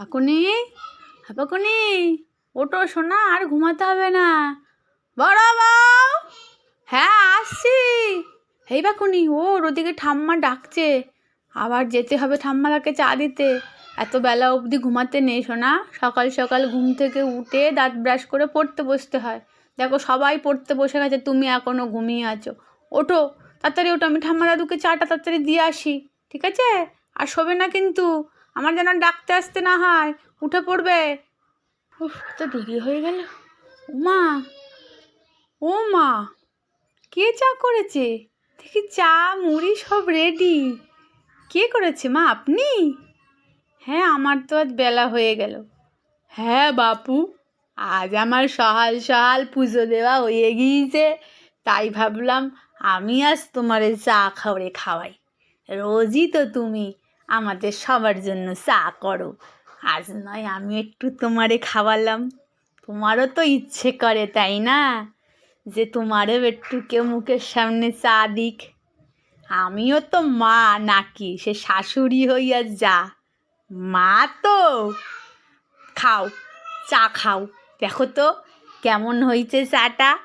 পাকুনি পাকুনি ওটো শোনা আর ঘুমাতে হবে না। বড় বউ! হ্যাঁ আসছি। এই পাকুনি ওর ওদিকে ঠাম্মা ডাকছে। আবার যেতে হবে ঠাম্মালাকে চা দিতে। এত বেলা অবধি ঘুমাতে নেই শোনা সকাল সকাল ঘুম থেকে উঠে দাঁত ব্রাশ করে পড়তে বসতে হয়। দেখো, সবাই পড়তে বসে গেছে, তুমি এখনও ঘুমিয়ে আছো। ওঠো, তাড়াতাড়ি ওঠো, আমি ঠাম্মা দাদুকে চাটা তাড়াতাড়ি দিয়ে আসি, ঠিক আছে? আর শোবে না কিন্তু। আমার যেন ডাকতে আসতে না হয় উঠে পড়বে। উফ তো দেরি হয়ে গেল। উমা ও মা কে চা করেছে? দেখি চা মুড়ি সব রেডি কে করেছে মা আপনি? হ্যাঁ আমার তো আজ বেলা হয়ে গেল। হ্যাঁ বাপু আজ আমার সহাল সহাল পুজো দেওয়া হয়ে গিয়েছে। তাই ভাবলাম আমি আজ তোমার চা খাওয়ারে খাওয়াই। রোজই তো তুমি আমাদের সবার জন্য চা করো। আজ নয়, আমি একটু তোমারে খাওয়ালাম। তোমারও তো ইচ্ছে করে, তাই না? যে তোমারও একটু কেউ মুখের সামনে চা দিক। আমিও তো মা নাকি, সে শাশুড়ি হইয়া যা। মা তো? খাও, চা খাও। দেখো তো, কেমন হয়েছে চাটা?